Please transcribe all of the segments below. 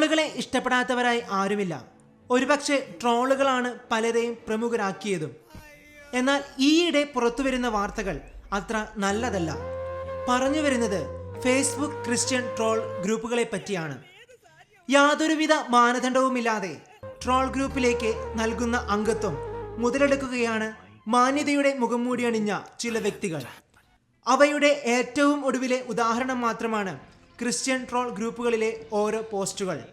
ട്രോളുകളെ ഇഷ്ടപ്പെടാത്തവരായി ആരുമില്ല. ഒരുപക്ഷെ ട്രോളുകളാണ് പലരെയും പ്രമുഖരാക്കിയതും. എന്നാൽ ഈയിടെ പുറത്തുവരുന്ന വാർത്തകൾ അത്ര നല്ലതല്ല. പറഞ്ഞു വരുന്നത് ഫേസ്ബുക്ക് ക്രിസ്ത്യൻ ട്രോൾ ഗ്രൂപ്പുകളെ പറ്റിയാണ്. യാതൊരുവിധ മാനദണ്ഡവുമില്ലാതെ ട്രോൾ ഗ്രൂപ്പിലേക്ക് നൽകുന്ന അംഗത്വം മുതലെടുക്കുകയാണ് മാന്യതയുടെ മുഖംമൂടി അണിഞ്ഞ ചില വ്യക്തികൾ. അവയുടെ ഏറ്റവും ഒടുവിലെ ഉദാഹരണം മാത്രമാണ് ക്രിസ്ത്യൻ ട്രോൾ ഗ്രൂപ്പുകളിലെ ഓരോ പോസ്റ്റുകൾ.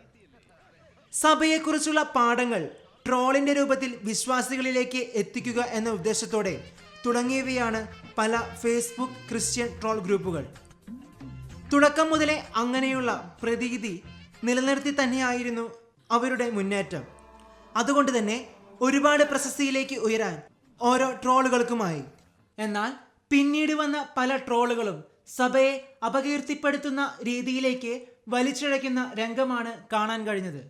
സഭയെക്കുറിച്ചുള്ള പാഠങ്ങൾ ട്രോളിന്റെ രൂപത്തിൽ വിശ്വാസികളിലേക്ക് എത്തിക്കുക എന്ന ഉദ്ദേശത്തോടെ തുടങ്ങിയവയാണ് പല ഫേസ്ബുക്ക് ക്രിസ്ത്യൻ ട്രോൾ ഗ്രൂപ്പുകൾ. തുടക്കം മുതലേ അങ്ങനെയുള്ള പ്രതീതി നിലനിർത്തി തന്നെയായിരുന്നു അവരുടെ മുന്നേറ്റം. അതുകൊണ്ട് തന്നെ ഒരുപാട് പ്രശസ്തിയിലേക്ക് ഉയരാൻ ഓരോ ട്രോളുകൾക്കുമായി. എന്നാൽ പിന്നീട് വന്ന പല ട്രോളുകളും സഭയെ അപകീർത്തിപ്പെടുത്തുന്ന രീതിയിലേക്ക് വലിച്ചിഴയ്ക്കുന്ന രംഗമാണ് കാണാൻ കഴിഞ്ഞത്.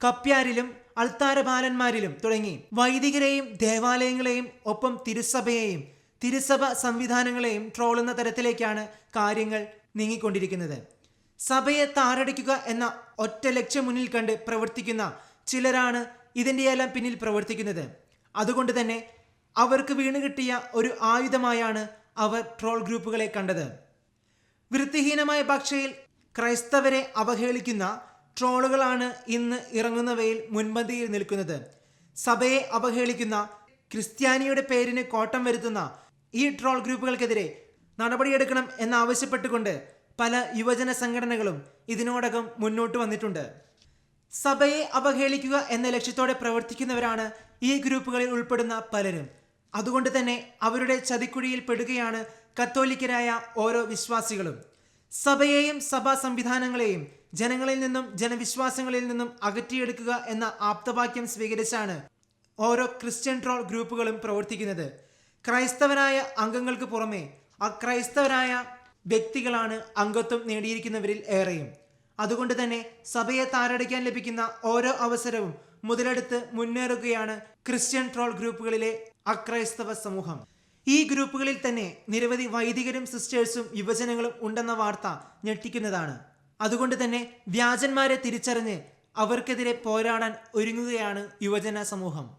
കപ്യാരിലും അൾത്താരബാലന്മാരിലും തുടങ്ങി വൈദികരെയും ദേവാലയങ്ങളെയും ഒപ്പം തിരുസഭയെയും തിരുസഭ സംവിധാനങ്ങളെയും ട്രോളുന്ന തരത്തിലേക്കാണ് കാര്യങ്ങൾ നീങ്ങിക്കൊണ്ടിരിക്കുന്നത്. സഭയെ താറടിക്കുക എന്ന ഒറ്റ ലക്ഷ്യം മുന്നിൽ കണ്ട് പ്രവർത്തിക്കുന്ന ചിലരാണ് ഇതിന്റെയെല്ലാം പിന്നിൽ പ്രവർത്തിക്കുന്നത്. അതുകൊണ്ട് തന്നെ അവർക്ക് വീണ് കിട്ടിയ ഒരു ആയുധമായാണ് അവർ ട്രോൾ ഗ്രൂപ്പുകളെ കണ്ടത്. വൃത്തിഹീനമായ ഭാഷയിൽ ക്രൈസ്തവരെ അവഹേളിക്കുന്ന ട്രോളുകളാണ് ഇന്ന് ഇറങ്ങുന്നവയിൽ മുൻപന്തിയിൽ നിൽക്കുന്നത്. സഭയെ അവഹേളിക്കുന്ന ക്രിസ്ത്യാനിയുടെ പേരിന് കോട്ടം വരുത്തുന്ന ഈ ട്രോൾ ഗ്രൂപ്പുകൾക്കെതിരെ നടപടിയെടുക്കണം എന്നാവശ്യപ്പെട്ടുകൊണ്ട് പല യുവജന സംഘടനകളും ഇതിനോടകം മുന്നോട്ട് വന്നിട്ടുണ്ട്. സഭയെ അവഹേളിക്കുക എന്ന ലക്ഷ്യത്തോടെ പ്രവർത്തിക്കുന്നവരാണ് ഈ ഗ്രൂപ്പുകളിൽ ഉൾപ്പെടുന്ന പലരും. അതുകൊണ്ട് തന്നെ അവരുടെ ചതിക്കുഴിയിൽ പെടുകയാണ് കത്തോലിക്കരായ ഓരോ വിശ്വാസികളും. സഭയെയും സഭാ സംവിധാനങ്ങളെയും ജനങ്ങളിൽ നിന്നും ജനവിശ്വാസങ്ങളിൽ നിന്നും അകറ്റിയെടുക്കുക എന്ന ആപ്തവാക്യം സ്വീകരിച്ചാണ് ഓരോ ക്രിസ്ത്യൻ ട്രോൾ ഗ്രൂപ്പുകളും പ്രവർത്തിക്കുന്നത്. ക്രൈസ്തവരായ അംഗങ്ങൾക്ക് പുറമെ അക്രൈസ്തവരായ വ്യക്തികളാണ് അംഗത്വം നേടിയിരിക്കുന്നവരിൽ ഏറെയും. അതുകൊണ്ട് തന്നെ സഭയെ താരടിക്കാൻ ലഭിക്കുന്ന ഓരോ അവസരവും മുതലെടുത്ത് മുന്നേറുകയാണ് ക്രിസ്ത്യൻ ട്രോൾ ഗ്രൂപ്പുകളിലെ അക്രൈസ്തവ സമൂഹം. ഈ ഗ്രൂപ്പുകളിൽ തന്നെ നിരവധി വൈദികരും സിസ്റ്റേഴ്സും യുവജനങ്ങളും ഉണ്ടെന്ന വാർത്ത ഞെട്ടിക്കുന്നതാണ്. അതുകൊണ്ട് തന്നെ വ്യാജന്മാരെ തിരിച്ചറിഞ്ഞ് അവർക്കെതിരെ പോരാടാൻ ഒരുങ്ങുകയാണ് യുവജന സമൂഹം.